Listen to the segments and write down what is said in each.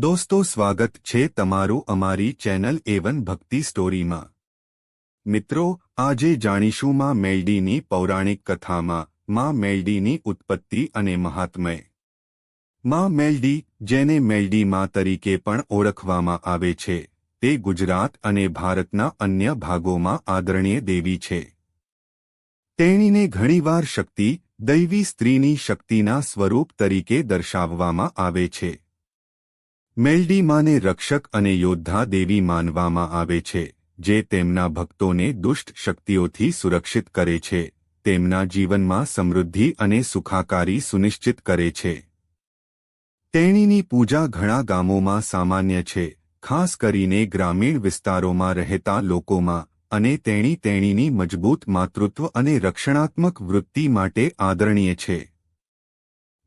દોસ્તો, સ્વાગત છે તમારું અમારી ચેનલ એવન ભક્તિ સ્ટોરીમાં. મિત્રો, આજે જાણીશું માં મેલડીની પૌરાણિક કથામાં, માં મેલડીની ઉત્પત્તિ અને મહાત્મય. માં મેલડી, જેને મેલડી માં તરીકે પણ ઓળખવામાં આવે છે, તે ગુજરાત અને ભારતના અન્ય ભાગોમાં આદરણીય દેવી છે. તેણીને ઘણીવાર શક્તિ દૈવી સ્ત્રીની શક્તિના સ્વરૂપ તરીકે દર્શાવવામાં આવે છે. મેલડી માને રક્ષક અને યોદ્ધા દેવી માનવામાં આવે છે, જે તેમના ભક્તોને દુષ્ટ શક્તિઓથી સુરક્ષિત કરે છે, તેમના જીવનમાં સમૃદ્ધિ અને સુખાકારી સુનિશ્ચિત કરે છે. તેણીની પૂજા ઘણા ગામોમાં સામાન્ય છે, ખાસ કરીને ગ્રામીણ વિસ્તારોમાં રહેતા લોકોમાં, અને તેણી તેણીની મજબૂત માતૃત્વ અને રક્ષણાત્મક વૃત્તિ માટે આદરણીય છે.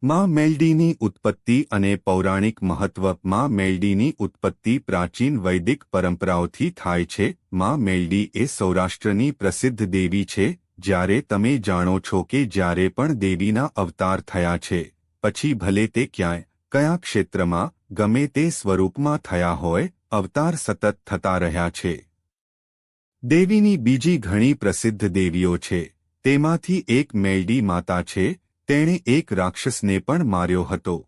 માં મેલડીની ઉત્પત્તિ અને પૌરાણિક મહત્વ. માં મેલડીની ઉત્પત્તિ પ્રાચીન વૈદિક પરંપરાઓથી થાય છે. માં મેલડી એ સૌરાષ્ટ્રની પ્રસિદ્ધ દેવી છે. જ્યારે તમે જાણો છો કે જ્યારે પણ દેવીના અવતાર થયા છે, પછી ભલે તે ક્યાંય, કયા ક્ષેત્રમાં, ગમે તે સ્વરૂપમાં થયા હોય, અવતાર સતત થતા રહ્યા છે. દેવીની બીજી ઘણી પ્રસિદ્ધ દેવીઓ છે. તેમાંથી એક મેલડી માતા છે. તેણે એક રાક્ષસને પણ માર્યો હતો.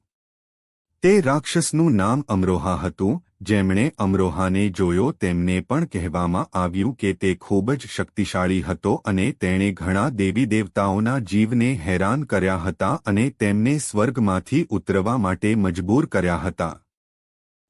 તે રાક્ષસનું નામ અમરોહા હતું, જેમણે અમરોહાને જોયો તેમને પણ કહેવામાં આવ્યું કે તે ખૂબ જ શક્તિશાળી હતો અને તેણે ઘણા દેવી દેવતાઓના જીવને હેરાન કર્યા હતા અને તેમને સ્વર્ગમાંથી ઉતરવા માટે મજબૂર કર્યા હતા.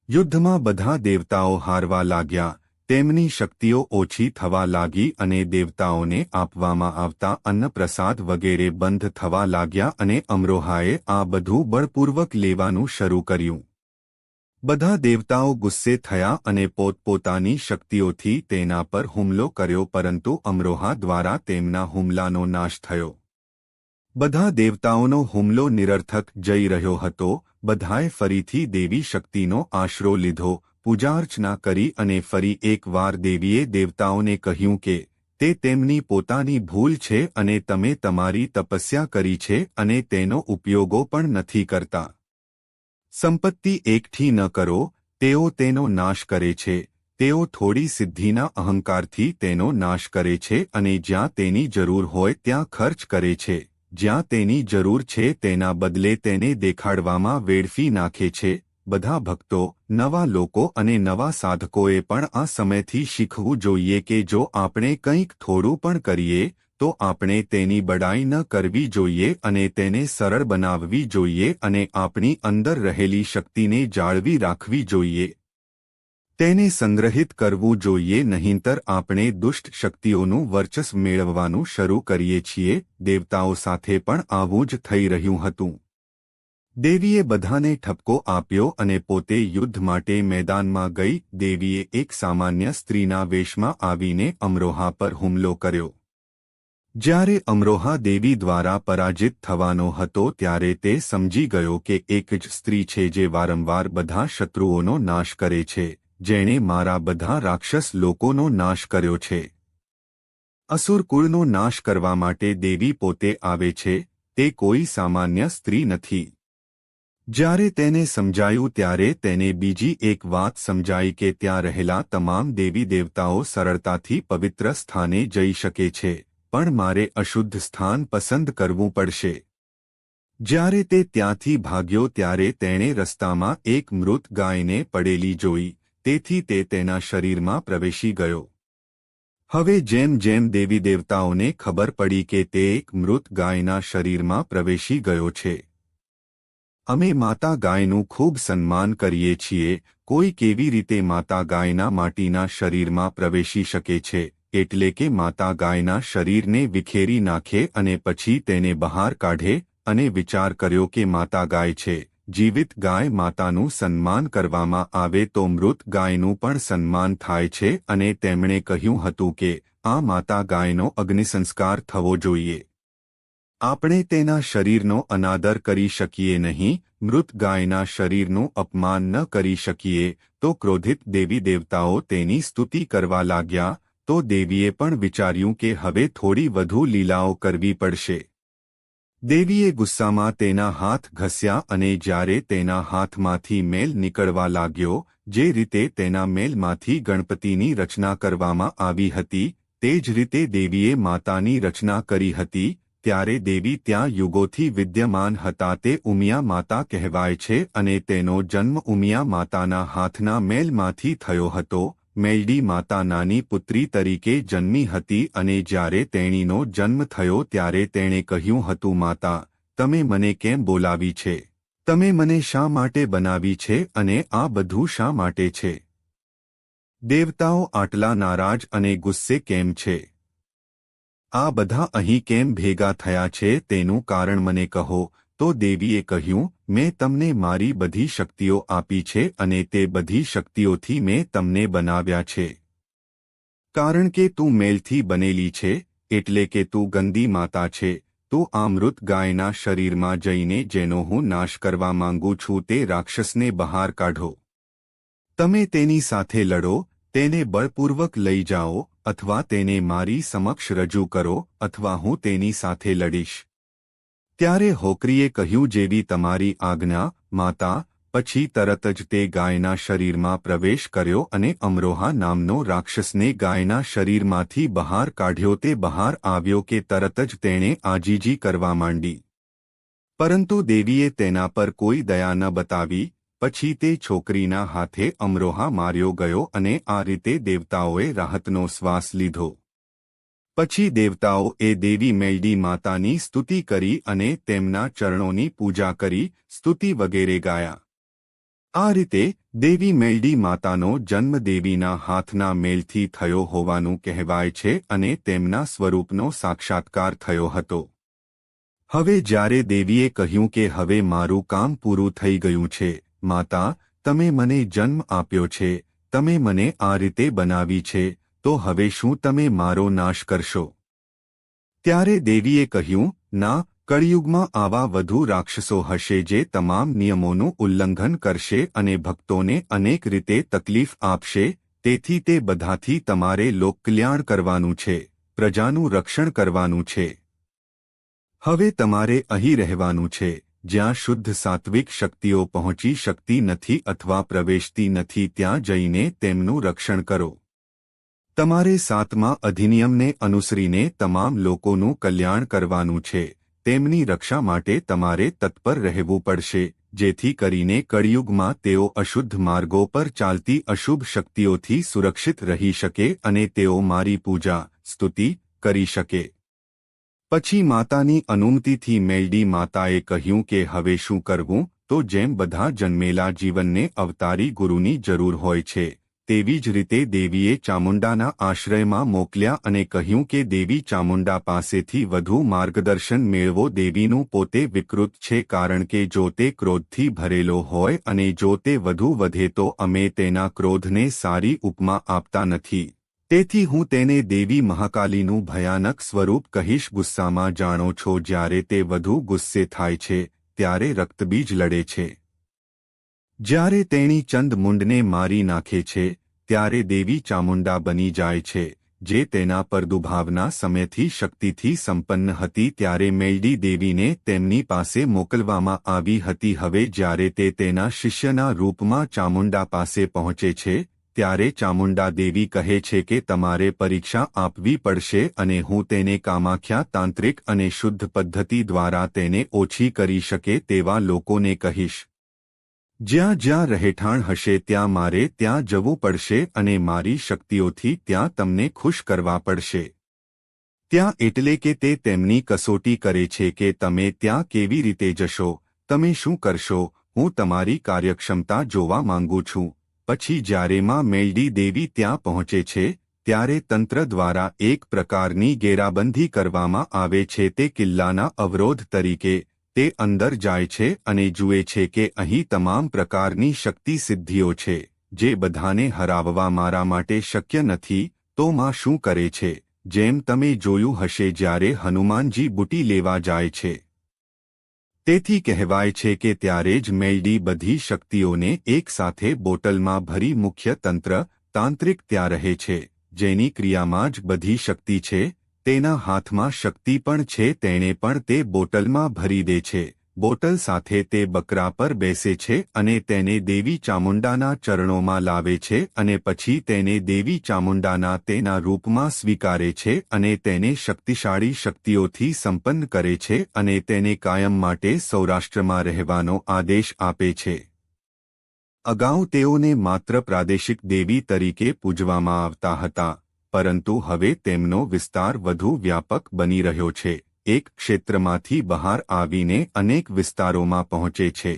યુદ્ધમાં બધા દેવતાઓ હારવા લાગ્યા તેમની શક્તિઓ ઓછી થવા લાગી અને દેવતાઓને આપવામાં આવતા અન્નપ્રસાદ વગેરે બંધ થવા લાગ્યા અને અમરોહાએ આ બધું બળપૂર્વક લેવાનું શરૂ કર્યું. બધા દેવતાઓ ગુસ્સે થયા અને પોતપોતાની શક્તિઓથી તેના પર હુમલો કર્યો પરંતુ અમરોહા દ્વારા તેમના હુમલાનો નાશ થયો. બધા દેવતાઓનો હુમલો નિરર્થક જઈ રહ્યો હતો બધાએ ફરીથી દેવી શક્તિનો આશરો લીધો. પૂજાર્ચના કરી અને ફરી એકવાર દેવીએ દેવતાઓને કહ્યું કે, તે તેમની પોતાની ભૂલ છે અને તમે તમારી તપસ્યા કરી છે અને તેનો ઉપયોગો પણ નથી કરતા. સંપત્તિ એકઠી ન કરો, તેઓ તેનો નાશ કરે છે. તેઓ થોડી સિદ્ધિના અહંકારથી તેનો નાશ કરે છે અને જ્યાં તેની જરૂર હોય ત્યાં ખર્ચ કરે છે. જ્યાં તેની જરૂર છે તેના બદલે તેને દેખાડવામાં વેડફી નાખે છે. બધા ભક્તો, નવા લોકો અને નવા સાધકોએ પણ આ સમયથી શીખવું જોઈએ કે જો આપણે કંઈક થોડું પણ કરીએ, તો આપણે તેની બડાઈ ન કરવી જોઈએ અને તેને સરળ બનાવવી જોઈએ અને આપણી અંદર રહેલી શક્તિને જાળવી રાખવી જોઈએ. તેને સંગ્રહિત કરવું જોઈએ નહીંતર આપણે દુષ્ટ શક્તિઓનું વર્ચસ્વ મેળવવાનું શરૂ કરીએ છીએ. દેવતાઓ સાથે પણ આવું જ થઈ રહ્યું હતું. દેવીએ બધાને ઠપકો આપ્યો અને પોતે યુદ્ધ માટે મેદાનમાં ગઈ. દેવીએ એક સામાન્ય સ્ત્રીના વેશમાં આવીને અમરોહા પર હુમલો કર્યો. જ્યારે અમરોહા દેવી દ્વારા પરાજિત થવાનો હતો ત્યારે તે સમજી ગયો કે એક જ સ્ત્રી છે જે વારંવાર બધા શત્રુઓનો નાશ કરે છે. જેણે મારા બધા રાક્ષસ લોકોનો નાશ કર્યો છે. અસુરકુળનો નાશ કરવા માટે દેવી પોતે આવે છે, તે કોઈ સામાન્ય સ્ત્રી નથી. જ્યારે તેને સમજાયું ત્યારે તેને બીજી એક વાત સમજાઈ કે ત્યાં રહેલા તમામ દેવી દેવતાઓ સરળતાથી પવિત્ર સ્થાને જઈ શકે છે, પણ મારે અશુદ્ધ સ્થાન પસંદ કરવું પડશે. જ્યારે તે ત્યાંથી ભાગ્યો ત્યારે તેણે રસ્તામાં એક મૃત ગાયને પડેલી જોઈ. તેથી તે તેના શરીરમાં પ્રવેશી ગયો. હવે જેમ જેમ દેવી દેવતાઓને ખબર પડી કે તે એક મૃત ગાયના શરીરમાં પ્રવેશી ગયો છે. અમે માતા ગાયનું ખૂબ સન્માન કરીએ છીએ, કોઈ કેવી રીતે માતા ગાયના માટીના શરીરમાં પ્રવેશી શકે છે, એટલે કે માતા ગાયના શરીરને વિખેરી નાખે અને પછી તેને બહાર કાઢે, અને વિચાર કર્યો કે માતા ગાય છે. જીવિત ગાય માતાનું સન્માન કરવામાં આવે તો મૃત ગાયનું પણ સન્માન થાય છે અને તેમણે કહ્યું હતું કે, આ માતા ગાયનો અગ્નિસંસ્કાર થવો જોઈએ. આપણે તેના શરીરનો અનાદર કરી શકીએ નહીં, મૃત ગાયના શરીરનું અપમાન ન કરી શકીએ, તો ક્રોધિત દેવી દેવતાઓ તેની સ્તુતિ કરવા લાગ્યા, તો દેવીએ પણ વિચાર્યું કે હવે થોડી વધુ લીલાઓ કરવી પડશે. દેવીએ ગુસ્સામાં તેના હાથ ઘસ્યા અને જ્યારે તેના હાથમાંથી મેલ નીકળવા લાગ્યો, જે રીતે તેના મેલમાંથી ગણપતિની રચના કરવામાં આવી હતી, તે જ રીતે દેવીએ માતાની રચના કરી હતી, ત્યારે દેવી ત્યાં યુગોથી વિદ્યમાન હતા તે ઉમિયા માતા કહેવાય છે અને તેનો જન્મ ઉમિયા માતાના હાથના મેલમાંથી થયો હતો મેલડી માતા નાની પુત્રી તરીકે જન્મી હતી અને જ્યારે તેણીનો જન્મ થયો ત્યારે તેણે કહ્યું હતું, માતા, તમે મને કેમ બોલાવી છે? તમે મને શા માટે બનાવી છે અને આ બધું શા માટે છે? દેવતાઓ આટલા નારાજ અને ગુસ્સે કેમ છે? આ બધા અહીં કેમ ભેગા થયા છે? તેનું કારણ મને કહો. તો દેવીએ કહ્યું મેં તમને મારી બધી શક્તિઓ આપી છે અને તે બધી શક્તિઓથી મેં તમને બનાવ્યા છે. કારણ કે તું મેલથી બનેલી છે, એટલે કે તું ગંદી માતા છે, તો આ મૃત ગાયના શરીરમાં જઈને જેનો હું નાશ કરવા માંગુ છું તે રાક્ષસને બહાર કાઢો. તમે તેની સાથે લડો, તેને બળપૂર્વક લઈ જાઓ, અથવા તેને મારી સમક્ષ રજૂ કરો, અથવા હું તેની સાથે લડીશ. ત્યારે હોકરીએ કહ્યું, જેવી તમારી આજ્ઞા, માતા, પછી તરત જ તે ગાયના શરીરમાં પ્રવેશ કર્યો અને અમરોહા નામનો રાક્ષસને ગાયના શરીરમાંથી બહાર કાઢ્યો. તે બહાર આવ્યો કે તરત જ તેણે આજીજી કરવા માંડી. પરંતુ દેવીએ તેના પર કોઈ દયા ન બતાવી. પછી તે છોકરીના હાથે અમરોહા માર્યો ગયો અને આ રીતે દેવતાઓએ રાહતનો શ્વાસ લીધો. પછી દેવતાઓ એ દેવી મેલડી માતાની સ્તુતિ કરી અને તેમના ચરણોની પૂજા કરી, સ્તુતિ વગેરે ગાયા. આ રીતે દેવી મેલડી માતાનો જન્મ દેવીના હાથના મેલથી થયો હોવાનું કહેવાય છે અને તેમના સ્વરૂપનો સાક્ષાત્કાર થયો હતો. હવે જ્યારે દેવીએ કહ્યું કે હવે મારું કામ પૂરું થઈ ગયું છે, માતા, તમે મને જન્મ આપ્યો છે, તમે મને આ રીતે બનાવી છે તો હવે શું તમે મારો નાશ કરશો? ત્યારે દેવીએ કહ્યું, ના, કળિયુગમાં આવા વધુ રાક્ષસો હશે જે તમામ નિયમોનું ઉલ્લંઘન કરશે અને ભક્તોને અનેક રીતે તકલીફ આપશે, તેથી તે બધાથી તમારે લોકકલ્યાણ કરવાનું છે, પ્રજાનું રક્ષણ કરવાનું છે. હવે તમારે અહીં રહેવાનું છે, જ્યાં શુદ્ધ સાત્વિક શક્તિઓ પહોંચી શકતી નથી અથવા પ્રવેશતી નથી, ત્યાં જઈને તેમનું રક્ષણ કરો. તમારે સાતમા અધિનિયમને અનુસરીને તમામ લોકોનું કલ્યાણ કરવાનું છે. તેમની રક્ષા માટે તમારે તત્પર રહેવું પડશે, જેથી કરીને કળિયુગમાં તેઓ અશુદ્ધ માર્ગો પર ચાલતી અશુભ શક્તિઓથી સુરક્ષિત રહી શકે અને તેઓ મારી પૂજા, સ્તુતિ કરી શકે. પછી માતાની અનુમતિથી મેલડી માતાએ કહ્યું કે હવે શું કરવું, તો જેમ બધા જન્મેલા જીવનને અવતારી ગુરુની જરૂર હોય છે. તેવી જ રીતે દેવીએ ચામુંડાના આશ્રયમાં મોકલ્યા અને કહ્યું કે દેવી ચામુંડા પાસેથી વધુ માર્ગદર્શન મેળવો. દેવીનું પોતે વિકૃત છે કારણ કે જો તે ક્રોધથી ભરેલો હોય અને જો તે વધુ વધે તો અમે તેના ક્રોધને સારી ઉપમા આપતા નથી. તેથી હું તેને દેવી મહાકાલીનું ભયાનક સ્વરૂપ કહીશ. ગુસ્સામાં જાણો છો જ્યારે તે વધુ ગુસ્સે થાય છે, ત્યારે રક્તબીજ લડે છે. જ્યારે તેણી ચંદમુંડને મારી નાખે છે, ત્યારે દેવી ચામુંડા બની જાય છે, જે તેના પર દુભાવના સમયથી શક્તિથી સંપન્ન હતી ત્યારે મેલડી દેવીને તેમની પાસે મોકલવામાં આવી હતી. હવે જ્યારે તે તેના શિષ્યના રૂપમાં ચામુંડા પાસે પહોંચે છે, ત્યારે ચામુંડા દેવી કહે છે કે તમારે પરીક્ષા આપવી પડશે અને હું તેને કામાખ્યા તાંત્રિક અને શુદ્ધ પદ્ધતિ દ્વારા તેને ઓછી કરી શકે તેવા લોકોને કહીશ. જ્યાં જ્યાં રહેઠાણ હશે ત્યાં મારે ત્યાં જવું પડશે અને મારી શક્તિઓથી ત્યાં તમને ખુશ કરવા પડશે. ત્યાં એટલે કે તે તેમની કસોટી કરે છે કે તમે ત્યાં કેવી રીતે જશો, તમે શું કરશો, હું તમારી કાર્યક્ષમતા જોવા માંગુ છું. પછી જ્યારે માં મેલડી દેવી ત્યાં પહોંચે છે, ત્યારે તંત્ર દ્વારા એક પ્રકારની ગેરાબંધી કરવામાં આવે છે તે કિલ્લાના અવરોધ તરીકે તે અંદર જાય છે અને જુએ છે કે અહીં તમામ પ્રકારની શક્તિ સિદ્ધિઓ છે, જે બધાને હરાવવા મારા માટે શક્ય નથી, તો માં શું કરે છે? જેમ તમે જોયું હશે જ્યારે હનુમાનજી બુટી લેવા જાય છે. તેથી કહેવાય છે કે ત્યારે જ મેલડી બધી શક્તિઓને એકસાથે બોટલમાં ભરી મુખ્ય તંત્ર તાંત્રિક ત્યાં રહે છે, જેની ક્રિયામાં જ બધી શક્તિ છે તેના હાથમાં શક્તિ પણ છે, તેણે પણ તે બોટલમાં ભરી દે છે. બોટલ સાથે તે બકરા પર બેસે છે અને તેને દેવી ચામુંડાના ચરણોમાં લાવે છે અને પછી તેને દેવી ચામુંડાના તેના રૂપમાં સ્વીકારે છે અને તેને શક્તિશાળી શક્તિઓથી સંપન્ન કરે છે અને તેને કાયમ માટે સૌરાષ્ટ્રમાં રહેવાનો આદેશ આપે છે. અગાઉ તેઓને માત્ર પ્રાદેશિક દેવી તરીકે પૂજવામાં આવતા હતા. પરંતુ હવે તેમનો વિસ્તાર વધુ વ્યાપક બની રહ્યો છે. એક ક્ષેત્રમાંથી બહાર આવીને અનેક વિસ્તારોમાં પહોંચે છે.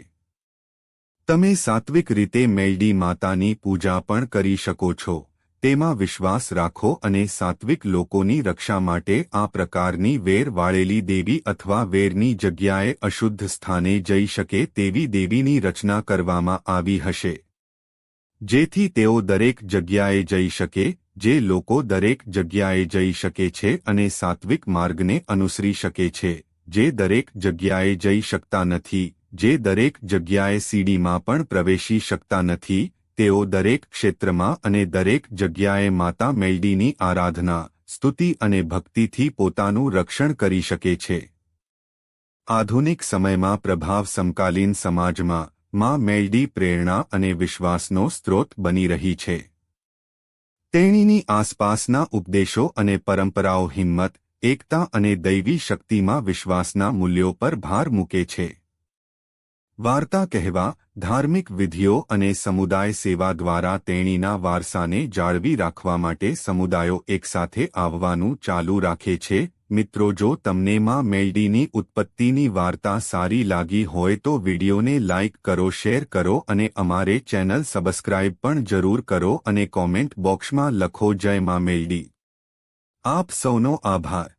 તમે સાત્વિક રીતે મેલડી માતાની પૂજા પણ કરી શકો છો. તેમાં વિશ્વાસ રાખો અને સાત્વિક લોકોની રક્ષા માટે આ પ્રકારની વેર વાળેલી દેવી અથવા વેરની જગ્યાએ અશુદ્ધ સ્થાને જઈ શકે તેવી દેવીની રચના કરવામાં આવી હશે. જેથી તેઓ દરેક જગ્યાએ જઈ શકે જે લોકો દરેક જગ્યાએ જઈ શકે છે અને સાત્વિક માર્ગને અનુસરી શકે છે, જે દરેક જગ્યાએ જઈ શકતા નથી, જે દરેક જગ્યાએ સીડીમાં પણ પ્રવેશી શકતા નથી, તેઓ દરેક ક્ષેત્રમાં અને દરેક જગ્યાએ માતા મેલડીની આરાધના, સ્તુતિ અને ભક્તિથી પોતાનું રક્ષણ કરી શકે છે. આધુનિક સમયમાં પ્રભાવ સમકાલીન સમાજમાં, માં મેલડી પ્રેરણા અને વિશ્વાસનો સ્ત્રોત બની રહી છે. તેણીની આસપાસના ઉપદેશો અને પરંપરાઓ હિંમત, એકતા અને દૈવી શક્તિમાં વિશ્વાસના મૂલ્યો પર ભાર મૂકે છે. વાર્તા કહેવા, ધાર્મિક વિધિઓ અને સમુદાય સેવા દ્વારા તેણીના વારસાને જાળવી રાખવા માટે સમુદાયો એકસાથે આવવાનું ચાલુ રાખે છે મિત્રો, જો તમને માં મેલડીની ઉત્પત્તિની વાર્તા સારી લાગી હોય તો વિડીયોને લાઇક કરો, શેર કરો અને અમારે ચેનલ સબસ્ક્રાઇબ પણ જરૂર કરો અને કોમેન્ટ બોક્સમાં લખો, જય માં મેલડી. આપ સૌનો આભાર.